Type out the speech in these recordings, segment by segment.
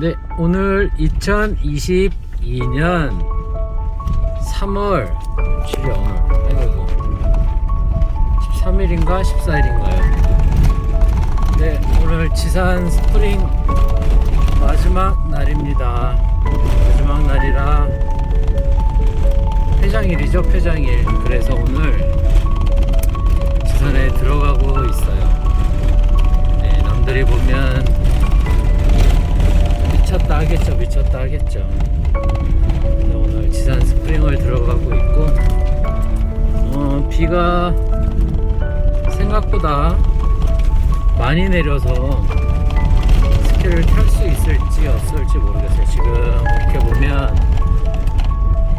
네, 오늘 2022년 3월 7일 오늘 아이고 13일인가 14일인가요? 네, 오늘 지산 스프링 마지막 날입니다. 마지막 날이라 폐장일이죠, 폐장일. 그래서 오늘 지산에 들어가고 있어요. 네, 남들이 보면 미쳤다 하겠죠 미쳤다 하겠죠. 오늘 지산 스프링을 들어가고 있고 어, 비가 생각보다 많이 내려서 스키를 탈 수 있을지 없을지 모르겠어요. 지금 이렇게 보면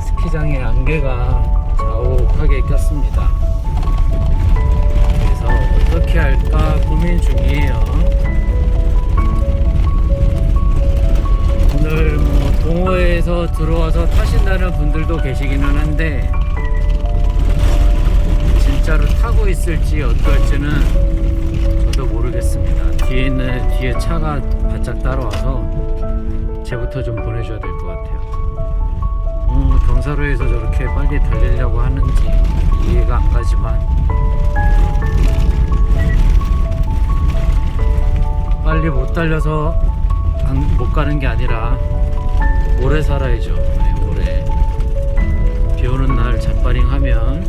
스키장에 안개가 자욱하게 꼈습니다. 그래서 어떻게 할까 고민 중이에요 오늘 뭐 동호회에서 들어와서 타신다는 분들도 계시기는 한데 진짜로 타고 있을지 어떨지는 저도 모르겠습니다. 뒤에 는 뒤에 차가 바짝 따라와서 제부터 좀 보내줘야 될 것 같아요. 어, 경사로에서 저렇게 빨리 달리려고 하는지 이해가 안 가지만 빨리 못 달려서 안- 못 가는 게 아니라 오래 살아야죠. 네, 오래. 비 오는 날 잡바링 하면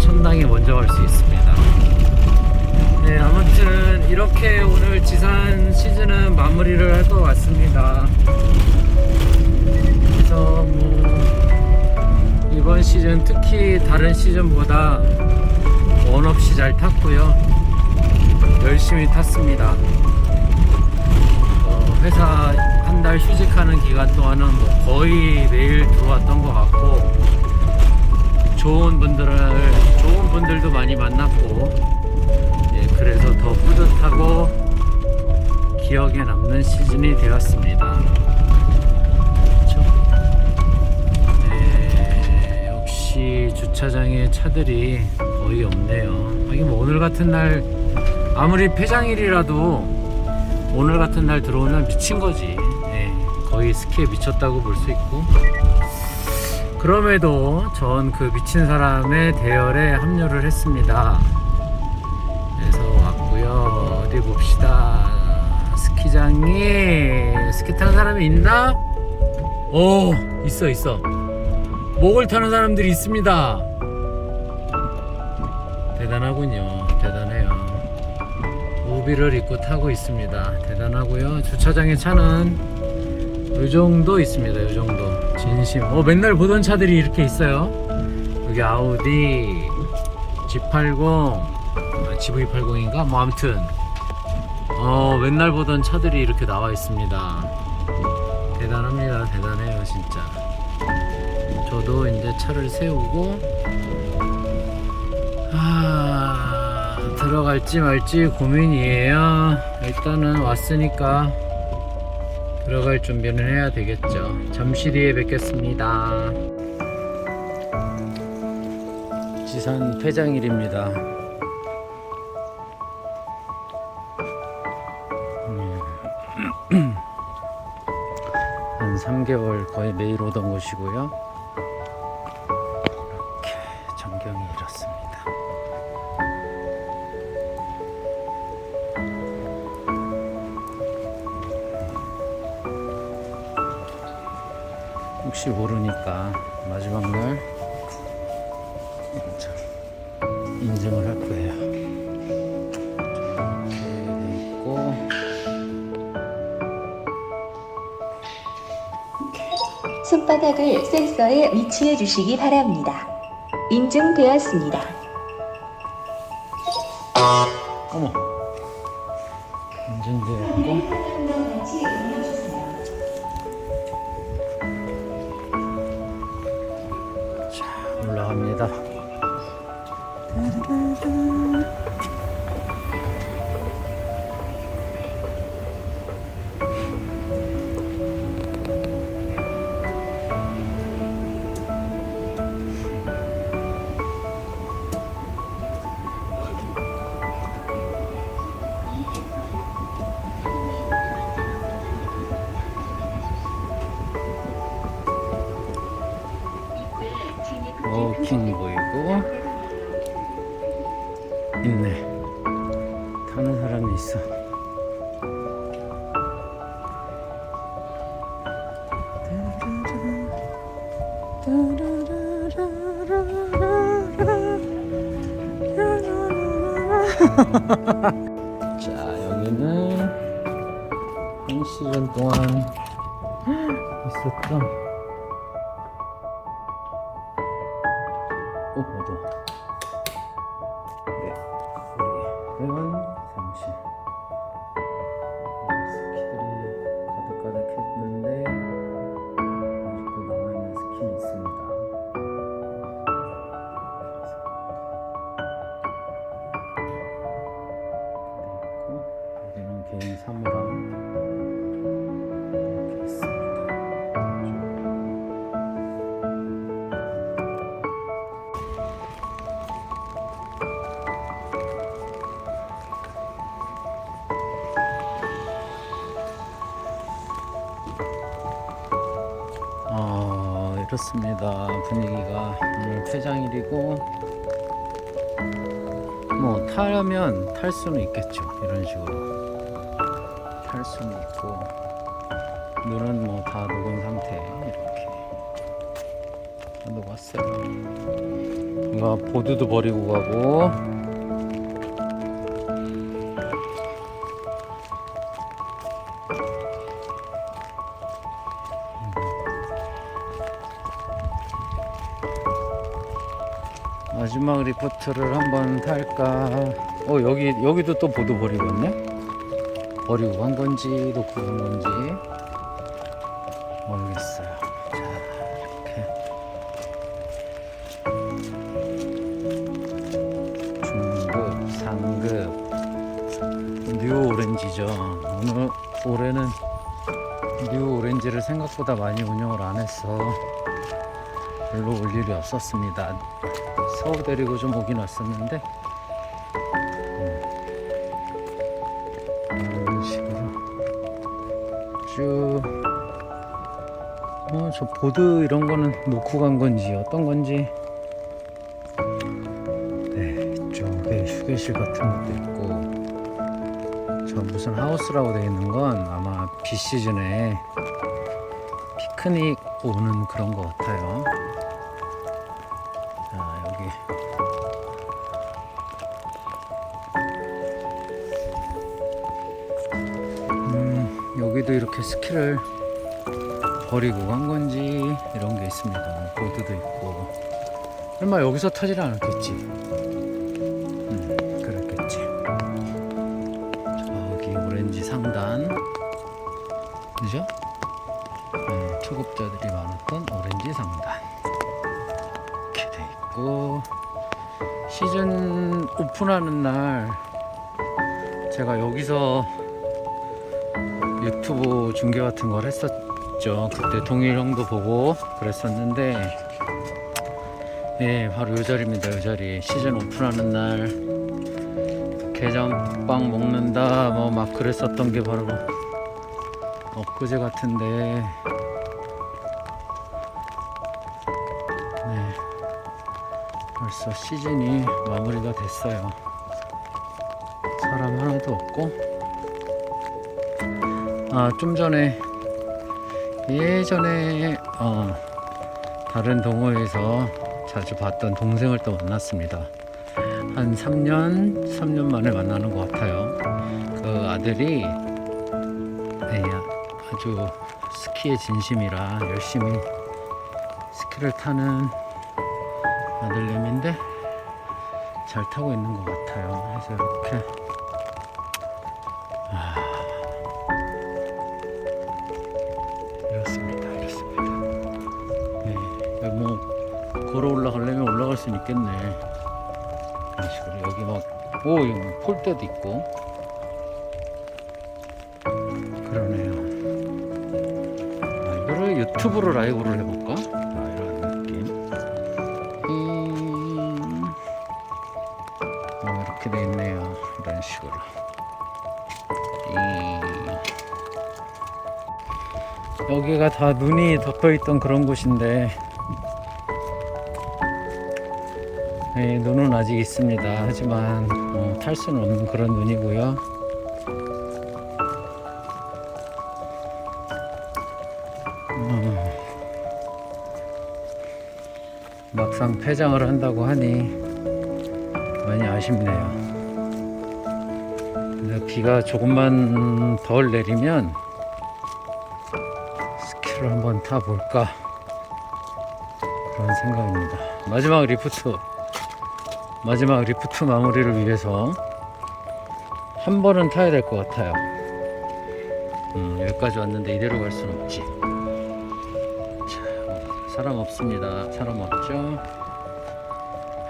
천당에 먼저 갈 수 있습니다. 네, 아무튼 이렇게 오늘 지산 시즌은 마무리를 할 것 같습니다. 그래서 뭐 이번 시즌 특히 다른 시즌보다 원 없이 잘 탔고요. 열심히 탔습니다. 어, 회사 한 달 휴직하는 기간 동안은 뭐 거의 매일 들어왔던 것 같고 좋은 분들을 좋은 분들도 많이 만났고 예, 그래서 더 뿌듯하고 기억에 남는 시즌이 되었습니다. 그렇죠? 네, 역시 주차장에 차들이 거의 없네요. 하긴 뭐 오늘 같은 날 아무리 폐장일이라도 오늘 같은 날 들어오면 미친 거지. 예, 거의 스키에 미쳤다고 볼 수 있고. 그럼에도 전 그 미친 사람의 대열에 합류를 했습니다. 그래서 왔고요. 어디 봅시다. 스키장이 스키 타는 사람이 있나? 오, 있어 있어. 목을 타는 사람들이 있습니다. 대단하군요. 우비를 입고 타고 있습니다. 대단하고요. 주차장에 차는 이 정도 있습니다. 이 정도. 진심. 어, 맨날 보던 차들이 이렇게 있어요. 여기 아우디, G80, 아, GV80인가? 뭐 아무튼 어, 맨날 보던 차들이 이렇게 나와 있습니다. 대단합니다. 대단해요, 진짜. 저도 이제 차를 세우고 아, 들어갈지 말지 고민이에요. 일단은 왔으니까 들어갈 준비는 해야 되겠죠. 잠시 뒤에 뵙겠습니다. 지산 폐장일입니다. 음. 한 3개월 거의 매일 오던 곳이고요. 손바닥을 센서에 위치해 주시기 바랍니다. 인증되었습니다. 어머 자 여기는 한 시즌 동안 있었던 어, 이렇습니다. 분위기가 오늘 폐장일이고 뭐 타려면 탈 수는 있겠죠. 이런 식으로 탈 수는 있고 눈은 뭐 다 녹은 상태 이렇게 다 녹았어요. 이거 보드도 버리고 가고 마지막 리포트를 한번 탈까? 어 여기 여기도 또 보드 버리고 갔네? 버리고 간 건지 놓고 간 건지 모르겠어요. 자 이렇게 중급, 상급, 뉴 오렌지죠. 오늘 올해는 뉴 오렌지를 생각보다 많이 운영을 안 해서 별로 올 일이 없었습니다. 서울 데리고 좀 오긴 왔었는데. 음, 이런 식으로. 쭉. 어, 저 보드 이런 거는 놓고 간 건지 어떤 건지. 네 이쪽에 휴게실 같은 것도 있고. 저 무슨 하우스라고 되어 있는 건 아마 비 시즌에 피크닉 오는 그런 것 같아요 여기도 이렇게 스키를 버리고 간 건지 이런 게 있습니다. 보드도 있고. 설마 여기서 타지는 않았겠지? 음 그랬겠지. 저기 오렌지 상단. 그죠? 네, 초급자들이 많았던 오렌지 상단. 이렇게 돼 있고. 시즌 오픈하는 날 제가 여기서 유튜브 중계 같은 걸 했었죠. 그때 동일 형도 보고 그랬었는데 네 바로 이 자리입니다. 이 자리 시즌 오픈하는 날 게장빵 먹는다 뭐 막 그랬었던 게 바로 엊그제 같은데 네 벌써 시즌이 마무리가 됐어요. 사람 하나도 없고 아 좀 전에 예전에 어, 다른 동호회에서 자주 봤던 동생을 또 만났습니다. 한 3년 3년 만에 만나는 것 같아요. 그 아들이 네, 아주 스키에 진심이라 열심히 스키를 타는 아들내미인데 잘 타고 있는 것 같아요. 그래서 이렇게 있겠네. 이런 식으로 여기 막 오 여기 뭐 폴대도 있고 그러네요. 아, 이거를 유튜브로 라이브를 해볼까? 아, 이런 느낌. 음, 어, 이렇게 돼 있네요. 이런 식으로. 이, 여기가 다 눈이 덮여 있던 그런 곳인데 네, 눈은 아직 있습니다. 하지만 어, 탈 수는 없는 그런 눈이고요. 어, 막상 폐장을 한다고 하니 많이 아쉽네요. 비가 조금만 덜 내리면 스키를 한번 타볼까 그런 생각입니다. 마지막 리프트 마지막 리프트 마무리를 위해서 한 번은 타야 될 것 같아요. 음, 여기까지 왔는데 이대로 갈 수는 없지. 자, 어, 사람 없습니다. 사람 없죠.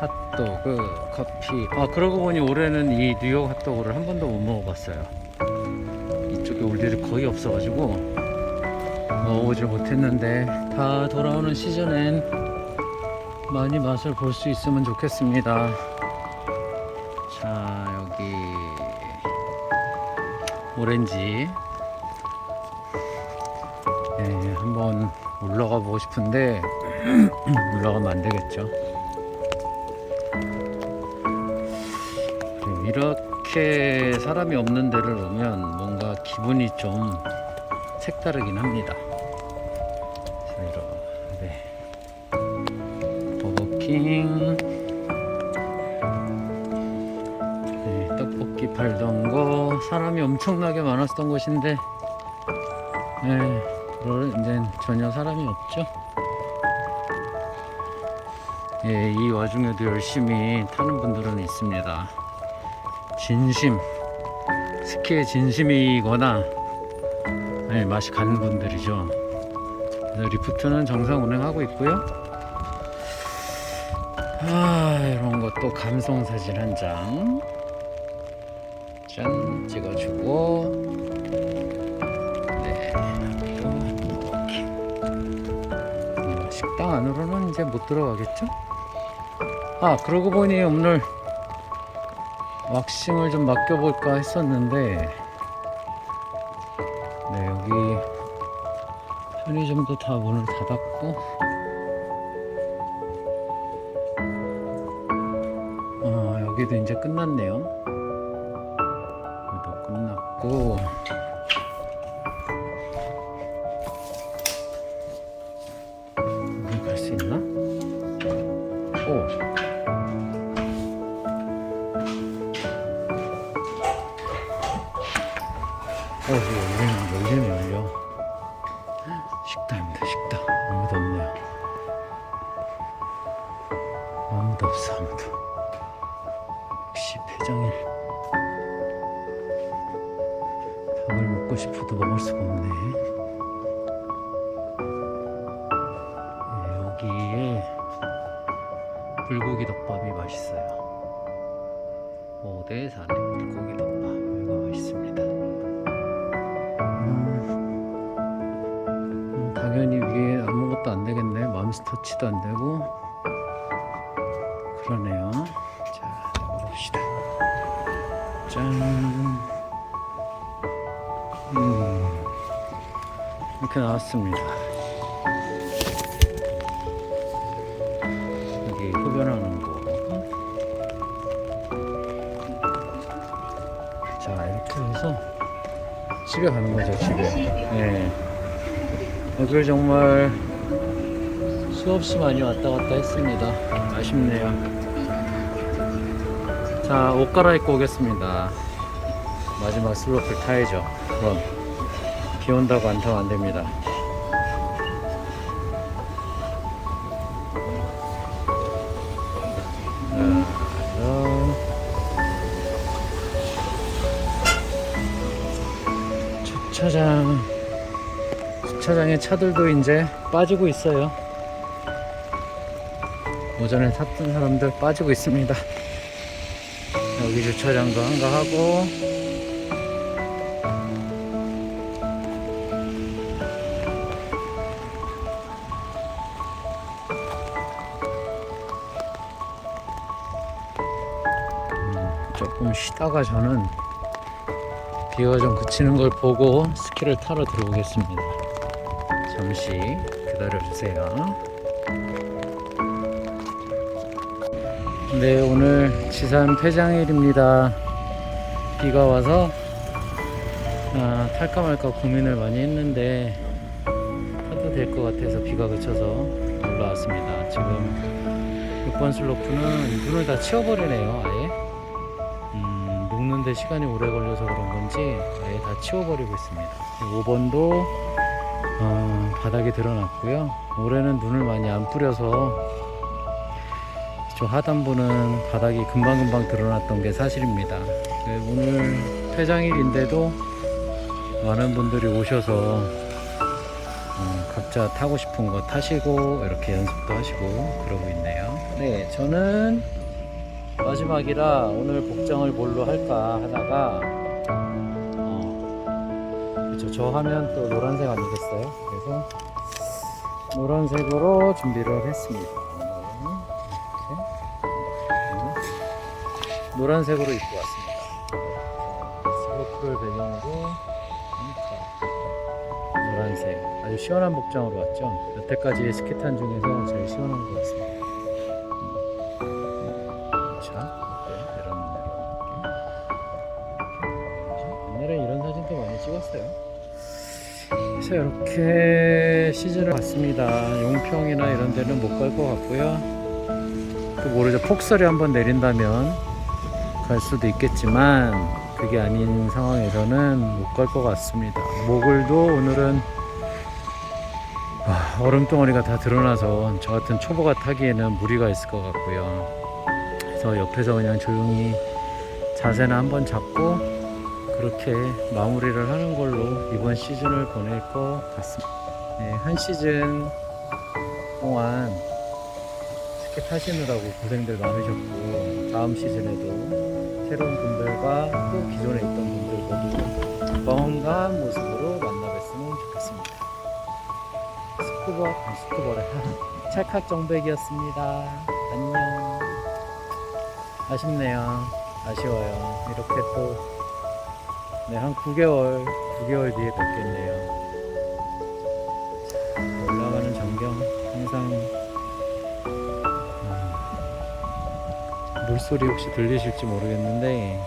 핫도그, 커피. 아, 그러고 보니 올해는 이 뉴욕 핫도그를 한 번도 못 먹어봤어요. 이쪽에 올 일이 거의 없어가지고 먹어보질 못했는데 다 돌아오는 시즌엔 많이 맛을 볼 수 있으면 좋겠습니다. 자, 여기 오렌지. 네, 한번 올라가 보고 싶은데 올라가면 안 되겠죠. 그리고 이렇게 사람이 없는 데를 오면 뭔가 기분이 좀 색다르긴 합니다. 버거킹 네, 떡볶이 팔던 거 사람이 엄청나게 많았던 곳인데 네, 이제 전혀 사람이 없죠. 예, 이 와중에도 열심히 타는 분들은 있습니다. 진심, 스키에 진심이거나 네, 맛이 가는 분들이죠. 리프트는 정상 운행하고 있고요. 아, 이런 것도 감성 사진 한 장. 짠, 찍어주고. 네, 또 이렇게. 음, 식당 안으로는 이제 못 들어가겠죠? 아, 그러고 보니 오늘 왁싱을 좀 맡겨볼까 했었는데, 네, 여기 편의점도 다 문을 닫았고, 여기도 이제 끝났네요. 여기도 끝났고, 5대 4의 물고기 덮밥이가 있습니다. 음, 음, 당연히 위에 아무것도 안 되겠네. 맘스터치도 안 되고. 그러네요. 자, 먹어봅시다. 짠. 음, 이렇게 나왔습니다. 집에 가는 거죠, 집에. 네. 여기를 정말 수없이 많이 왔다 갔다 했습니다. 아쉽네요. 자, 옷 갈아입고 오겠습니다. 마지막 슬로프를 타야죠. 그럼 비 온다고 안 타면 안 됩니다. 주차장에 차들도 이제 빠지고 있어요. 오전에 탔던 사람들 빠지고 있습니다. 여기 주차장도 한가하고 음, 조금 쉬다가 저는 비가 좀 그치는 걸 보고 스키를 타러 들어오겠습니다. 잠시 기다려 주세요. 네, 오늘 지산 폐장일입니다. 비가 와서 아, 탈까 말까 고민을 많이 했는데 타도 될 것 같아서 비가 그쳐서 올라왔습니다. 지금 6번 슬로프는 눈을 다 치워버리네요, 아예. 음, 녹는데 시간이 오래 걸려서 그런 건지 아예 다 치워버리고 있습니다. 5번도 어, 바닥이 드러났고요. 올해는 눈을 많이 안 뿌려서 저 하단부는 바닥이 금방금방 드러났던 게 사실입니다. 네, 오늘 폐장일인데도 많은 분들이 오셔서 어, 각자 타고 싶은 거 타시고 이렇게 연습도 하시고 그러고 있네요. 네, 저는 마지막이라 오늘 복장을 뭘로 할까 하다가 어, 그렇죠. 저 하면 또 노란색 아니겠어요? 그래서 노란색으로 준비를 했습니다. 이렇게 음, 노란색으로 입고 왔습니다. 슬로프를 배경으로 노란색 아주 시원한 복장으로 왔죠. 여태까지 스키 탄 중에서 제일 시원한 것 같습니다. 찍었어요. 그래서 이렇게 시즌을 갔습니다. 용평이나 이런 데는 못 갈 것 같고요. 또 모르죠. 폭설이 한번 내린다면 갈 수도 있겠지만 그게 아닌 상황에서는 못 갈 것 같습니다. 목을도 오늘은 아, 얼음 덩어리가 다 드러나서 저 같은 초보가 타기에는 무리가 있을 것 같고요. 그래서 옆에서 그냥 조용히 자세는 한번 잡고 그렇게 마무리를 하는 걸로 이번 시즌을 보낼 것 같습니다. 네, 한 시즌 동안 스키 타시느라고 고생들 많으셨고 다음 시즌에도 새로운 분들과 또 기존에 있던 분들 모두 건강한 모습으로 만나 뵀으면 좋겠습니다. 스쿠버, 아, 스쿠버래. 찰칵 정백이었습니다. 안녕. 아쉽네요. 아쉬워요. 이렇게 또, 네, 한 9개월, 9개월 뒤에 뵙겠네요. 올라가는 전경, 항상, 음, 물소리 혹시 들리실지 모르겠는데,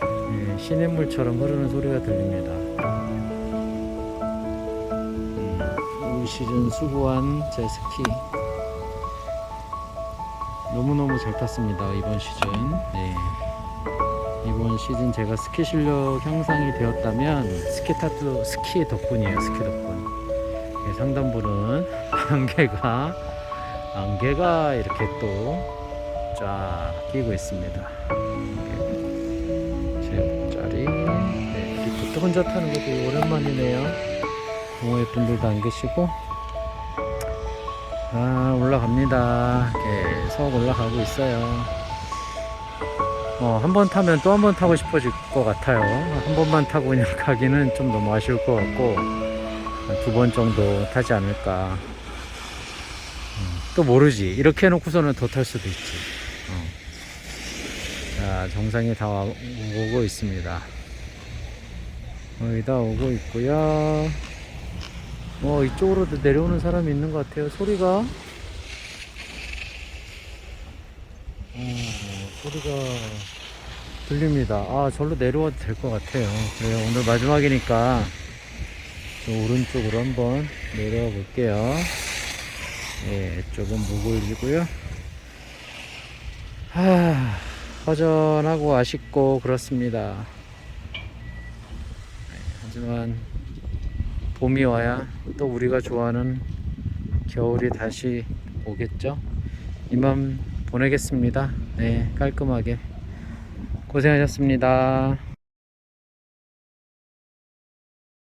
네, 시냇물처럼 흐르는 소리가 들립니다. 음, 올 시즌 수고한 제 스키 너무너무 잘 탔습니다 이번 시즌 네. 이번 시즌 제가 스키 실력 향상이 되었다면 스키 타투 스키 덕분이에요 스키 덕분. 네, 상단부는 안개가 안개가 이렇게 또 쫙 끼고 있습니다. 제자리. 네, 리프트 혼자 타는 것도 오랜만이네요. 동호회 분들도 안 계시고. 아 올라갑니다. 계속 올라가고 있어요 어, 한 번 타면 또 한 번 타고 싶어질 것 같아요. 한 번만 타고 그냥 가기는 좀 너무 아쉬울 것 같고 두 번 정도 타지 않을까. 음, 또 모르지. 이렇게 해놓고서는 더 탈 수도 있지. 어. 자 정상에 다 와- 오고 있습니다. 거의 다 오고 있고요. 어 이쪽으로도 내려오는 사람이 있는 것 같아요. 소리가 소리가 들립니다. 아 절로 내려와도 될 것 같아요. 그래요 오늘 마지막이니까 저 오른쪽으로 한번 내려와 볼게요. 예 이쪽은 무골이고요. 하 허전하고 아쉽고 그렇습니다. 네, 하지만 봄이 와야 또 우리가 좋아하는 겨울이 다시 오겠죠. 이만 보내겠습니다. 네, 깔끔하게 고생하셨습니다.